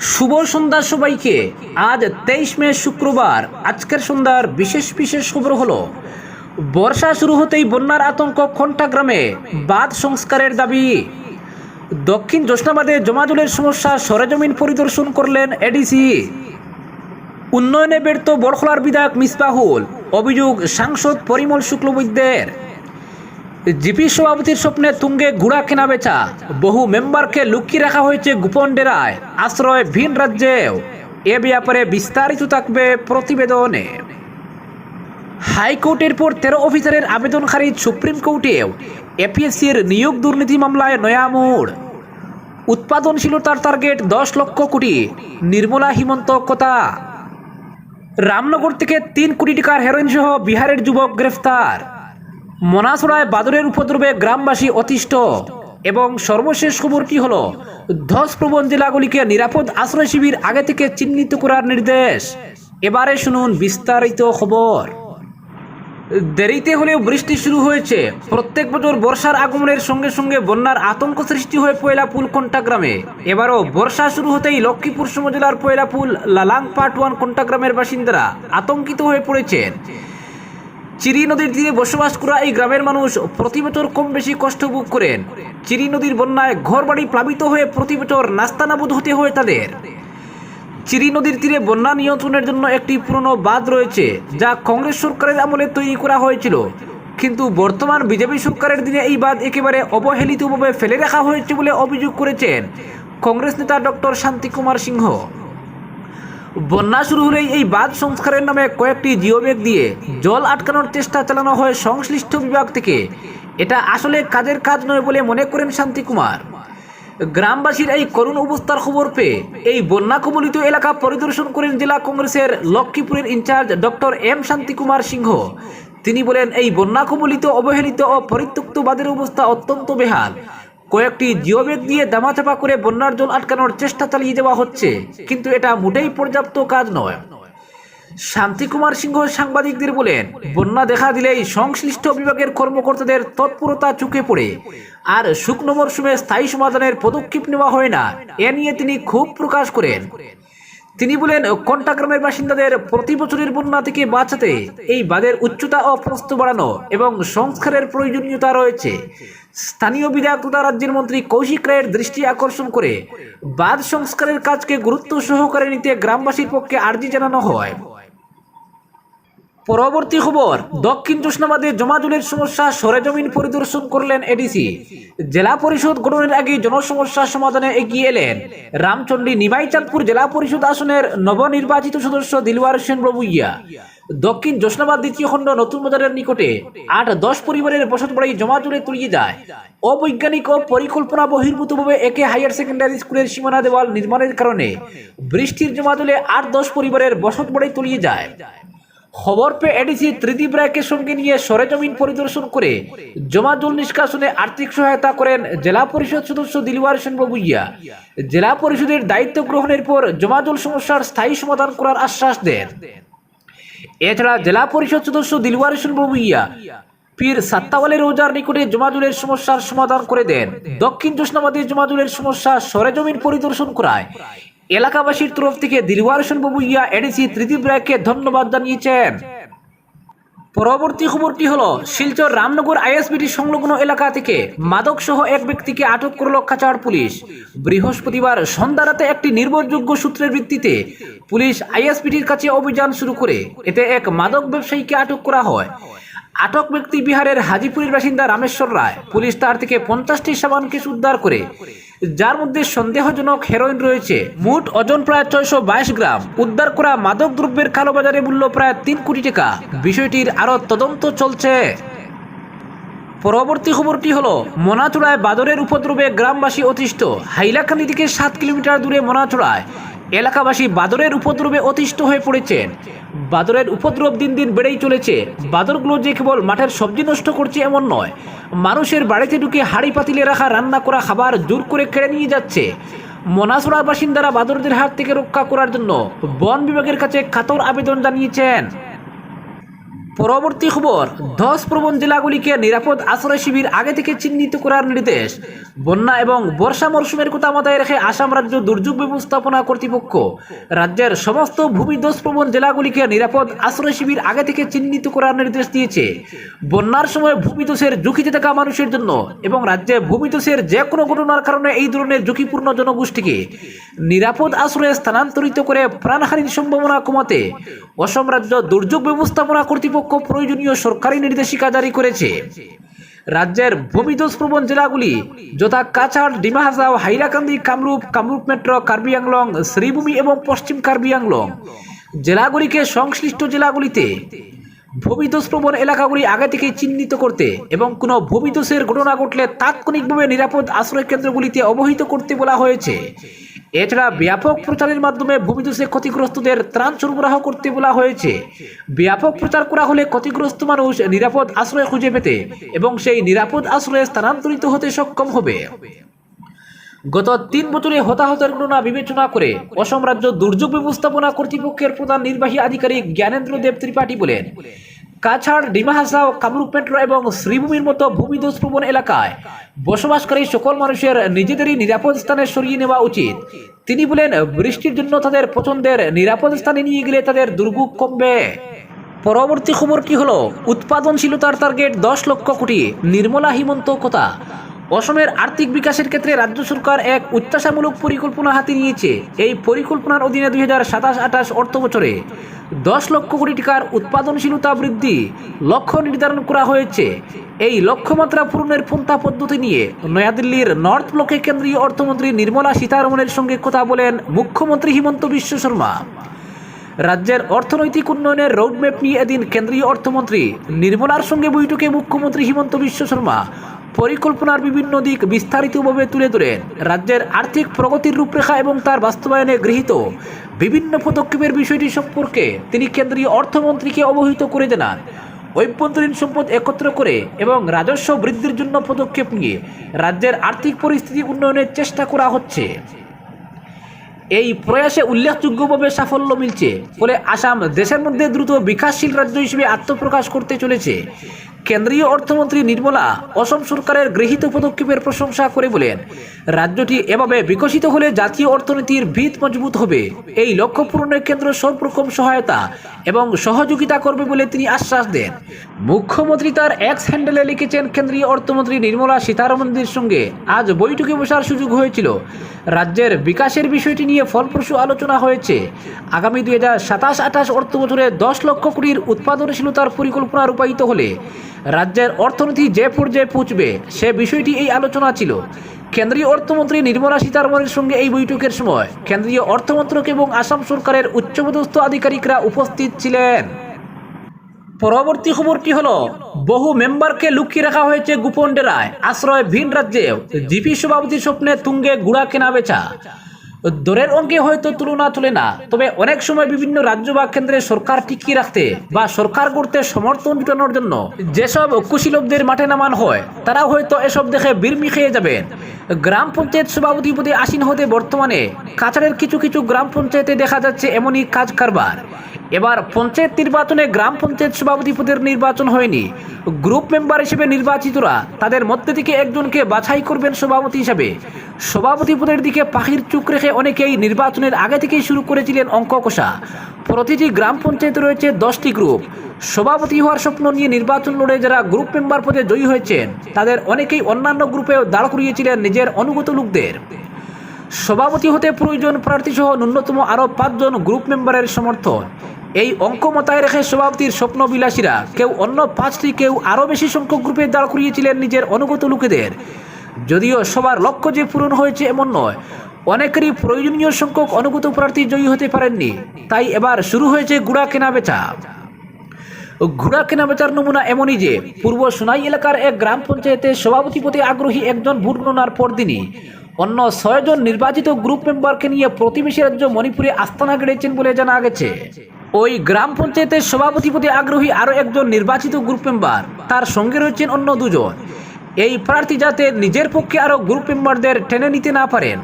শুভ সন্ধ্যা সবাইকে। আজ তেইশ মে শুক্রবার। আজকের সন্ধ্যার বিশেষ বিশেষ খবর হলো, বর্ষা শুরু হতেই বন্যার আতঙ্ক গ্রামে বাঁধ সংস্কারের দাবি। দক্ষিণ জোসনাবাদে জমাজলের সমস্যা সরেজমিন পরিদর্শন করলেন এডিসি। উন্নয়নে ব্যর্থ বড়খলার বিধায়ক মিসবাহুল। অভিযোগ সাংসদ পরিমল শুক্লবৈদ্যের। জিপি সভাপতির স্বপ্নে তুঙ্গে গুড়া কেনা বেচা। বহু মেম্বারকে লুকিয়ে রাখা হয়েছে গোপন ডেরায়। আশ্রয় ভিন রাজ্যেও এ ব্যাপারে বিস্তারিত থাকবে প্রতিবেদনে। হাইকোর্টের পর তেরো অফিসারের আবেদন খারিজ সুপ্রিম কোর্টেও এপিএসসির নিয়োগ দুর্নীতি মামলায় নয়া মোড়। উৎপাদনশীলতার টার্গেট দশ লক্ষ কোটি। নির্মলা হিমন্ত কথা রামনগর থেকে তিন কোটি টাকার হেরোইন সহ বিহারের যুবক গ্রেফতার। মনাসড়ায় বাদরের উপদ্রবে গ্রামবাসী অতিষ্ঠ। এবং সর্বশেষ খবরটি হল? ধসপ্রবণ জেলাগুলিকে নিরাপদ আশ্রয় শিবির আগে থেকে চিহ্নিত করার নির্দেশ। এবারে শুনুন বিস্তারিত খবর। দেরিতে হলেও বৃষ্টি শুরু হয়েছে। প্রত্যেক বছর বর্ষার আগমনের সঙ্গে সঙ্গে বন্যার আতঙ্ক সৃষ্টি হয়ে পয়লা পুল কোন্টা গ্রামে। এবারও বর্ষা শুরু হতেই লক্ষ্মীপুর সমজেলার পয়লাপুল লালাং পার্ট ওয়ান কোন্টা গ্রামের বাসিন্দারা আতঙ্কিত হয়ে পড়েছেন। চিরি নদীর তীরে বসবাস করা এই গ্রামের মানুষ প্রতি বছর কম বেশি কষ্ট ভোগ করেন। চিরি নদীর বন্যায় ঘরবাড়ি প্লাবিত হয়ে প্রতি বছর নাস্তানাবুদ হতে হয় তাদের। চিরি নদীর তীরে বন্যা নিয়ন্ত্রণের জন্য একটি পুরনো বাঁধ রয়েছে, যা কংগ্রেস সরকারের আমলে তৈরি করা হয়েছিল। কিন্তু বর্তমান বিজেপি সরকারের দিনে এই বাঁধ একেবারে অবহেলিতভাবে ফেলে রাখা হয়েছে বলে অভিযোগ করেছেন কংগ্রেস নেতা ডক্টর শান্তিকুমার সিংহ। বন্যা শুরু হলেই এই বাঁধ সংস্কারের নামে কয়েকটি জিওব্যাগ দিয়ে জল আটকানোর চেষ্টা চালানো হয় সংশ্লিষ্ট বিভাগ থেকে। এটা আসলে কাজের কাজ নয় বলে মনে করেন শান্তিকুমার। গ্রামবাসীর এই করুণ অবস্থার খবর পেয়ে এই বন্যা কবলিত এলাকা পরিদর্শন করেন জেলা কংগ্রেসের লক্ষ্মীপুরের incharge doctor M Shantikumar Singha. তিনি বলেন, এই বন্যা কবলিত, অবহেলিত ও পরিত্যক্ত বাঁধের অবস্থা অত্যন্ত বেহাল। কয়েকটি জিওব্যাগ দিয়ে দামাচাপা করে বন্যার জল আটকানোর চেষ্টা চালিয়ে দেওয়া হচ্ছে। কিন্তু এটা মোটেই পর্যাপ্ত কাজ নয়। শান্তিকুমার সিংহ সাংবাদিকদের বলেন, বন্যা দেখা দিলেই সংশ্লিষ্ট বিভাগের কর্মকর্তাদের তৎপরতা চুকে পড়ে। আর শুকনো মরশুমে স্থায়ী সমাধানের পদক্ষেপ নেওয়া হয় না, এ নিয়ে তিনি খুব প্রকাশ করেন। তিনি বলেন কন্টাগ্রামের বাসিন্দাদের প্রতি বছরের বন্যা থেকে বাঁচাতে এই বাঁধের উচ্চতা ও বাড়ানো এবং সংস্কারের প্রয়োজনীয়তা রয়েছে। স্থানীয় বিধায়ক তথা রাজ্যের মন্ত্রী কৌশিক রায়ের দৃষ্টি আকর্ষণ করে বাদ সংস্কারের কাজকে গুরুত্ব সহকারে নিতে গ্রামবাসীর পক্ষে আর্জি জানানো হয়। পরবর্তী খবর, দক্ষিণ জোসনাবাদে জমাজুলের সমস্যা, সরেজমিন পরিদর্শন করলেন এডিসি। জেলা পরিষদ গঠনের আগে জনসমস্যা সমাধানে এগিয়ে এলেন। রামচন্ডী নিমাইচাঁদপুর জেলা পরিষদ আসনের নবনির্বাচিত সদস্য দিলওয়ার হোসেন বাবুইয়া। দক্ষিণ জোসনাবাদ দ্বিতীয় খণ্ড নতুন বাজারের নিকটে আট দশ পরিবারের বসত বাড়ি জমাজুলে তুলিয়ে যায়। অবৈজ্ঞানিক ও পরিকল্পনা বহির্ভূতভাবে একে হায়ার সেকেন্ডারি স্কুলের সীমানা দেওয়াল নির্মাণের কারণে বৃষ্টির জমাজুলে আট দশ পরিবারের বসত বাড়ি তুলিয়ে যায়। খবর পেয়ে এডিসি ত্রিদীপ রায়কে সঙ্গে নিয়ে সরেজমিন পরিদর্শন করে জমা জল নিষ্কাশনে আর্থিক সহায়তা করেন জেলা পরিষদ সদস্য দিলওয়ার হোসেন বাবুইয়া। জেলা পরিষদের দায়িত্ব গ্রহণের পর জমা জল সমস্যার স্থায়ী সমাধান করার আশ্বাস দেন। এছাড়া জেলা পরিষদ সদস্য দিলওয়ার হোসেন বাবুইয়া পীর সাত্তাওয়ালের রোজার নিকটে জমাজুলের সমস্যার সমাধান করে দেন। দক্ষিণ জোসনাবাদী জমাজুলের সমস্যা সরেজমিন পরিদর্শন করায়। এলাকাবাসীর তরফ থেকে দিলওয়ার হোসেন বাবুইয়া এডিসি ত্রিদীপ রায়কে ধন্যবাদ জানিয়েছেন। পরবর্তী খবরটি হলো, শিলচর রামনগর আইএসবিটি সংলগ্ন এলাকা থেকে মাদক সহ এক ব্যক্তিকে আটক করল কাচার পুলিশ। বৃহস্পতিবার সন্ধ্যা রাতে একটি নির্ভরযোগ্য সূত্রের ভিত্তিতে পুলিশ আইএসবিটির কাছে অভিযান শুরু করে। এতে এক মাদক ব্যবসায়ীকে আটক করা হয়। আটক ব্যক্তি বিহারের হাজিপুরের বাসিন্দা রামেশ্বর রায়। পুলিশ তার থেকে পঞ্চাশটি সাবান কেস উদ্ধার করে। যার মধ্যে সন্দেহজনক হেরোইন রয়েছে। মোট ওজন প্রায় ছয়শো বাইশ গ্রাম। উদ্ধার করা মাদক দ্রব্যের কালোবাজারে মূল্য প্রায় তিন কোটি টাকা। বিষয়টির আরও তদন্ত চলছে। পরবর্তী খবরটি হলো, মনাচুড়ায় বাদরের উপদ্রবে গ্রামবাসী অতিষ্ঠ। হাইলাকান্দি থেকে সাত কিলোমিটার দূরে মনাচুড়ায় এলাকাবাসী বাদরের উপদ্রবে অতিষ্ঠ হয়ে পড়েছেন। বাদরের উপদ্রব দিন দিন বেড়েই চলেছে। বাদরগুলো যে কেবল মাঠের সবজি নষ্ট করছে এমন নয়, মানুষের বাড়িতে ঢুকে হাড়ি পাতিলে রাখা, রান্না করা খাবার জোর করে কেড়ে নিয়ে যাচ্ছে। মনাসুরার বাসিন্দারা বাদরদের হাত থেকে রক্ষা করার জন্য বন বিভাগের কাছে কাতর আবেদন জানিয়েছেন। পরবর্তী খবর ধস প্রবণ জেলাগুলিকে নিরাপদ আশ্রয় শিবির আগে থেকে চিহ্নিত করার নির্দেশ। বন্যা এবং বর্ষা মরশুমের কথা মাথায় রেখে আসাম রাজ্য দুর্যোগ ব্যবস্থাপনা কর্তৃপক্ষ, রাজ্যের সমস্ত ভূমি ভূমিধস প্রবণ জেলাগুলিকে নিরাপদ আশ্রয় শিবির আগে থেকে চিহ্নিত করার নির্দেশ দিয়েছে। বন্যার সময় ভূমিধসের ঝুঁকিতে থাকা মানুষের জন্য এবং রাজ্যে ভূমিধসের যে কোনো ঘটনার কারণে এই ধরনের ঝুঁকিপূর্ণ জনগোষ্ঠীকে নিরাপদ আশ্রয়ে স্থানান্তরিত করে প্রাণহানির সম্ভাবনা কমাতে অসম রাজ্য দুর্যোগ ব্যবস্থাপনা কর্তৃপক্ষ প্রয়োজনীয় সরকারি নির্দেশিকা জারি করেছে। রাজ্যের ভূমিধস প্রবণ জেলাগুলি যথা কাছাড় ডিমা হাসাও হাইলাকান্দি, কামরূপ কামরূপ মেট্রো, কার্বি আংলং, শ্রীভূমি এবং পশ্চিম কার্বি আংলং। জেলাগুলিকে সংশ্লিষ্ট জেলাগুলিতে ভূমিধস প্রবণ এলাকাগুলি আগে থেকে চিহ্নিত করতে এবং কোনো ভূমিধসের ঘটনা ঘটলে তাৎক্ষণিকভাবে নিরাপদ আশ্রয় কেন্দ্রগুলিতে অবহিত করতে বলা হয়েছে। এছাড়া ব্যাপক প্রচারের মাধ্যমে ভূমিধসে ক্ষতিগ্রস্তদের ত্রাণ সরবরাহ করতে বলা হয়েছে। ব্যাপক প্রচার করা হলে ক্ষতিগ্রস্ত মানুষ নিরাপদ আশ্রয় খুঁজে পেতে এবং সেই নিরাপদ আশ্রয়ে স্থানান্তরিত হতে সক্ষম হবে। গত তিন বছরে হতাহতের ঘটনা বিবেচনা করে অসম রাজ্য দুর্যোগ ব্যবস্থাপনা কর্তৃপক্ষের প্রধান নির্বাহী আধিকারিক জ্ঞানেন্দ্র দেব ত্রিপাঠী বলেন কাছাড়, ডিমা হাসাও কামরূপ এবং শ্রীভূমির মতো ভূমিধস প্রবণ এলাকায় বসবাসকারী সকল মানুষের নিজেদেরই নিরাপদ স্থানে সরিয়ে নেওয়া উচিত। তিনি বলেন, বৃষ্টির জন্য তাদের পছন্দের নিরাপদ স্থানে নিয়ে গেলে তাদের দুর্ভোগ কমবে। পরবর্তী খবরটি হলো? উৎপাদনশীলতার টার্গেট দশ লক্ষ কোটি। নির্মলা হিমন্ত কথা? অসমের আর্থিক বিকাশের ক্ষেত্রে রাজ্য সরকার এক উচ্চাশামূলক পরিকল্পনা হাতে নিয়েছে। এই পরিকল্পনার অধীনে দুই হাজার সাতাশ আঠাশ অর্থ বছরে দশ লক্ষ কোটি টাকার উৎপাদনশীলতা বৃদ্ধি লক্ষ্য নির্ধারণ করা হয়েছে। এই লক্ষ্যমাত্রা পূরণের পন্থা পদ্ধতি নিয়ে নয়াদিল্লির নর্থ ব্লকে কেন্দ্রীয় অর্থমন্ত্রী নির্মলা সীতারমণের সঙ্গে কথা বলেন মুখ্যমন্ত্রী হিমন্ত বিশ্ব শর্মা। রাজ্যের অর্থনৈতিক উন্নয়নের রোডম্যাপ নিয়ে এদিন কেন্দ্রীয় অর্থমন্ত্রী নির্মলার সঙ্গে বৈঠকে মুখ্যমন্ত্রী হিমন্ত বিশ্ব শর্মা পরিকল্পনার বিভিন্ন দিক বিস্তারিতভাবে তুলে ধরেন। রাজ্যের আর্থিক প্রগতির রূপরেখা এবং তার বাস্তবায়নে গৃহীত। বিভিন্ন পদক্ষেপের বিষয়টি সম্পর্কে তিনি কেন্দ্রীয় অর্থমন্ত্রীকে অবহিত করে জানান। অভ্যন্তরীণ সম্পদ একত্র করে এবং রাজস্ব বৃদ্ধির জন্য পদক্ষেপ নিয়ে রাজ্যের আর্থিক পরিস্থিতি উন্নয়নের চেষ্টা করা হচ্ছে। এই প্রয়াসে উল্লেখযোগ্যভাবে সাফল্য মিলছে, ফলে আসাম দেশের মধ্যে দ্রুত বিকাশশীল রাজ্য হিসেবে আত্মপ্রকাশ করতে চলেছে। কেন্দ্রীয় অর্থমন্ত্রী নির্মলা অসম সরকারের গৃহীত পদক্ষেপের প্রশংসা করে বলেন, রাজ্যটি এভাবে বিকশিত হলে জাতীয় অর্থনীতির ভিত মজবুত হবে। এই লক্ষ্য পূরণের কেন্দ্র সব রকম সহায়তা এবং সহযোগিতা করবে বলে তিনি আশ্বাস দেন। মুখ্যমন্ত্রী তার এক্স হ্যান্ডেলে লিখেছেন, কেন্দ্রীয় অর্থমন্ত্রী নির্মলা সীতারমণদের সঙ্গে আজ বৈঠকে বসার সুযোগ হয়েছিল। রাজ্যের বিকাশের বিষয়টি নিয়ে ফলপ্রসূ আলোচনা হয়েছে। আগামী দুই হাজার সাতাশ আঠাশ অর্থ বছরে দশ লক্ষ কোটির উৎপাদনশীলতার পরিকল্পনা রূপায়িত হলে রাজ্যের অর্থনীতি যে পর্যায়ে পৌঁছবে, সে বিষয়টি এই আলোচনা ছিল। কেন্দ্রীয় অর্থমন্ত্রী নির্মলা সীতারমণের সঙ্গে এই বৈঠকের সময় কেন্দ্রীয় অর্থমন্ত্রক এবং আসাম সরকারের উচ্চপদস্থ আধিকারিকরা উপস্থিত ছিলেন। পরবর্তী খবরটি হলো? বহু মেম্বারকে লুকিয়ে রাখা হয়েছে গোপন ডেরায়। আশ্রয় ভিন রাজ্যে জিপি সভাপতির স্বপ্নে তুঙ্গে গুড়া কেনা বেচা দরের অঙ্কে হয়তো তুলনা তুলে না, তবে অনেক সময় বিভিন্ন রাজ্য বা কেন্দ্রে সরকার টিকিয়ে রাখতে বা সরকার করতে সমর্থন জুটানোর জন্য যেসব কুশীলবদের মাঠে নামান হয়, তারা হয়তো এসব দেখে বীর মিখিয়ে যাবেন। গ্রাম পঞ্চায়েত সভাপতি পদে আসীন হতে বর্তমানে কাছাড়ের কিছু কিছু গ্রাম পঞ্চায়েতে দেখা যাচ্ছে এমনই কাজ কারবার। এবার পঞ্চায়েত নির্বাচনে গ্রাম পঞ্চায়েত সভাপতি পদের নির্বাচন হয়নি। গ্রুপ মেম্বার হিসেবে নির্বাচিতরা তাদের মধ্যে থেকে একজনকে বাছাই করবেন সভাপতি হিসাবে। সভাপতি পদের দিকে পাখির চুক রেখে অনেকেই নির্বাচনের আগে থেকেই শুরু করেছিলেন অঙ্ক কষা। প্রতিটি গ্রাম পঞ্চায়েতে রয়েছে দশটি গ্রুপ। সভাপতি হওয়ার স্বপ্ন নিয়ে নির্বাচন লড়ে যারা গ্রুপ মেম্বার পদে জয়ী হয়েছেন, তাদের অনেকেই অন্যান্য গ্রুপেও দাঁড় করিয়েছিলেন নিজের অনুগত লোকদের। সভাপতি হতে প্রয়োজন প্রার্থী সহ ন্যূনতম আরও পাঁচজন গ্রুপ মেম্বারের সমর্থন। এই অঙ্ক মাথায় রেখে সভাপতির স্বপ্ন বিলাসীরা কেউ অন্য পাঁচটি, কেউ আরও বেশি সংখ্যক গ্রুপে দাঁড় করিয়েছিলেন নিজের অনুগত লোকেদের। যদিও সবার লক্ষ্য যে পূরণ হয়েছে এমন নয়, অনেকেরই প্রয়োজনীয় সংখ্যক অনুগত প্রার্থী জয়ী হতে পারেননি। তাই এবার শুরু হয়েছে গুড়া কেনা বেচা। ঘোড়া কেনাবেচার নমুনা এমনই যে, পূর্ব সোনাই এলাকার এক গ্রাম পঞ্চায়েতে সভাপতি পদে আগ্রহী একজন ভোট গণনার পরদিনই অন্য ছয়জন নির্বাচিত গ্রুপ মেম্বারকে নিয়ে প্রতিবেশী রাজ্য মণিপুরে আস্তানা গেড়েছেন বলে জানা গেছে। ওই গ্রাম পঞ্চায়েতের সভাপতি পদে আগ্রহী আরও একজন নির্বাচিত গ্রুপ মেম্বার, তার সঙ্গে রয়েছেন অন্য দুজন। এই প্রার্থী যাতে নিজের পক্ষে আরও গ্রুপ মেম্বারদের টেনে নিতে না পারেন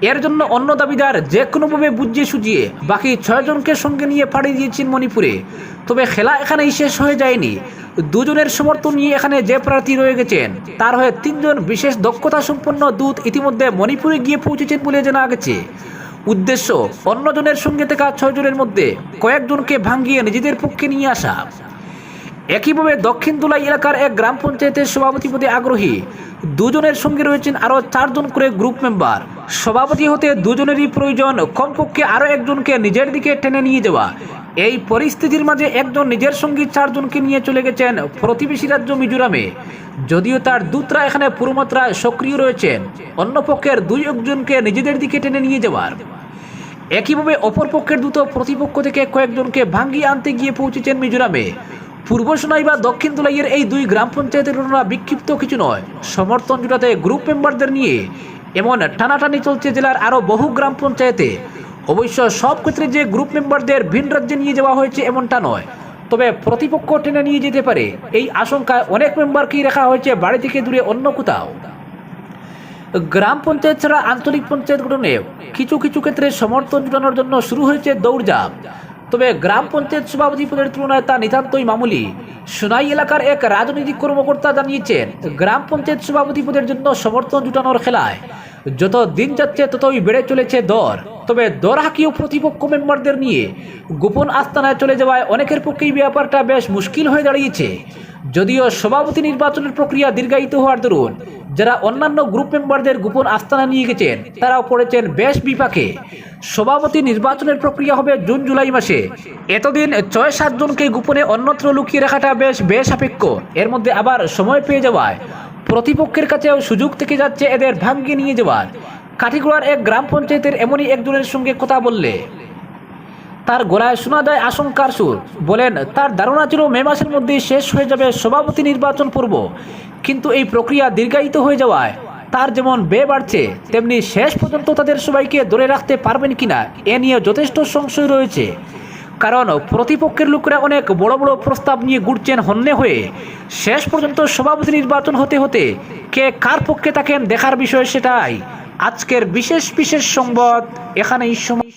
এর জন্য অন্য দাবিদার যে কোনোভাবে বুঝিয়ে সুজিয়ে বাকি ছয়জনকে সঙ্গে নিয়ে পাড়িয়ে দিয়েছেন মণিপুরে। তবে খেলা এখানেই শেষ হয়ে যায়নি। দুজনের সমর্থন নিয়ে এখানে যে প্রার্থী রয়ে গেছেন, তার হয়ে তিনজন বিশেষ দক্ষতা সম্পন্ন দূত ইতিমধ্যে মণিপুরে গিয়ে পৌঁছেছেন বলে জানা গেছে। উদ্দেশ্য অন্যজনের সঙ্গে থাকা ছয়জনের মধ্যে কয়েকজনকে ভাঙ্গিয়ে নিজেদের পক্ষে নিয়ে আসা। একইভাবে দক্ষিণ দুলাই এলাকার এক গ্রাম পঞ্চায়েতের সভাপতি পদে আগ্রহী দুজনের সঙ্গে রয়েছেন আরও চারজন করে গ্রুপ মেম্বার। সভাপতি হতে দুজনেরই প্রয়োজন, কমপক্ষে আরও একজনকে নিজের দিকে টেনে নিয়ে যাওয়া। এই পরিস্থিতির মাঝে একজন নিজের সঙ্গী চারজনকে নিয়ে চলে গেছেন প্রতিবেশী রাজ্য মিজোরামে। যদিও তার দূতরা এখানে পুরোমাত্রায় সক্রিয় রয়েছেন, অন্য পক্ষের দুই একজনকে নিজেদের দিকে টেনে নিয়ে যাওয়ার। একইভাবে অপর পক্ষের দ্রুত প্রতিপক্ষ থেকে কয়েকজনকে ভাঙ্গিয়ে আনতে গিয়ে পৌঁছেছেন মিজোরামে। পূর্ব সোনাই বা দক্ষিণ দুলাইয়ের এই দুই গ্রাম পঞ্চায়েতের ঘটনা বিক্ষিপ্ত কিছু নয়। সমর্থন জোটাতে গ্রুপ মেম্বারদের নিয়ে এমন টানাটানি চলছে জেলার আরও বহু গ্রাম পঞ্চায়েতে। অবশ্য সব ক্ষেত্রে যে গ্রুপ মেম্বারদের ভিন রাজ্যে নিয়ে যাওয়া হয়েছে এমনটা নয়। তবে প্রতিপক্ষ টেনে নিয়ে যেতে পারে। এই আশঙ্কায় অনেক মেম্বারকেই রাখা হয়েছে বাড়ি থেকে দূরে অন্য কোথাও। গ্রাম পঞ্চায়েত ছাড়া আঞ্চলিক পঞ্চায়েত গঠনে কিছু কিছু ক্ষেত্রে সমর্থন জোটানোর জন্য শুরু হয়েছে দৌড়ঝাঁপ। তবে গ্রাম পঞ্চায়েত সভাপতি পদের তুলনায় তা নিতান্তই মামুলি। সোনাই এলাকার এক রাজনৈতিক কর্মকর্তা জানিয়েছেন, গ্রাম পঞ্চায়েত সভাপতি পদের জন্য সমর্থন জুটানোর খেলায় যত দিন যাচ্ছে, ততই বেড়ে চলেছে দর। তবে দর হাকিও প্রতিপক্ষ মেম্বারদের নিয়ে গোপন আস্তানায় চলে যাওয়ায় অনেকের পক্ষেই ব্যাপারটা বেশ মুশকিল হয়ে দাঁড়িয়েছে। যদিও সভাপতি নির্বাচনের প্রক্রিয়া দীর্ঘায়িত হওয়ার দরুন, যারা অন্যান্য গ্রুপ মেম্বারদের গোপন আস্তানা নিয়ে গেছেন, তারাও পড়েছেন বেশ বিপাকে। সভাপতি নির্বাচনের প্রক্রিয়া হবে জুন, জুলাই মাসে। এতদিন ছয় সাতজনকে গোপনে অন্যত্র লুকিয়ে রাখাটা বেশ বেসাপেক্ষ। এর মধ্যে আবার সময় পেয়ে যাওয়ায় প্রতিপক্ষের কাছেও সুযোগ থেকে যাচ্ছে এদের ভাঙ্গিয়ে নিয়ে যাওয়ার। কাঠিগোড়ার এক গ্রাম পঞ্চায়েতের এমনই একজনের সঙ্গে কথা বললে। তার গলায় শোনা যায় আশঙ্কার সুর। বলেন, তার ধারণা ছিল মে মাসের মধ্যেই শেষ হয়ে যাবে সভাপতি নির্বাচন পর্ব। কিন্তু এই প্রক্রিয়া দীর্ঘায়িত হয়ে যাওয়ায় তার যেমন ব্যয় বাড়ছে, তেমনি শেষ পর্যন্ত তাদের সবাইকে ধরে রাখতে পারবেন কিনা, এ নিয়ে যথেষ্ট সংশয় রয়েছে। কারণ প্রতিপক্ষের লোকেরা অনেক বড় বড় প্রস্তাব নিয়ে ঘুরছেন হন্যে হয়ে। শেষ পর্যন্ত সভাপতি নির্বাচন হতে হতে কে কার পক্ষে থাকেন দেখার বিষয় সেটাই। আজকের বিশেষ বিশেষ সংবাদ এখানেই সময়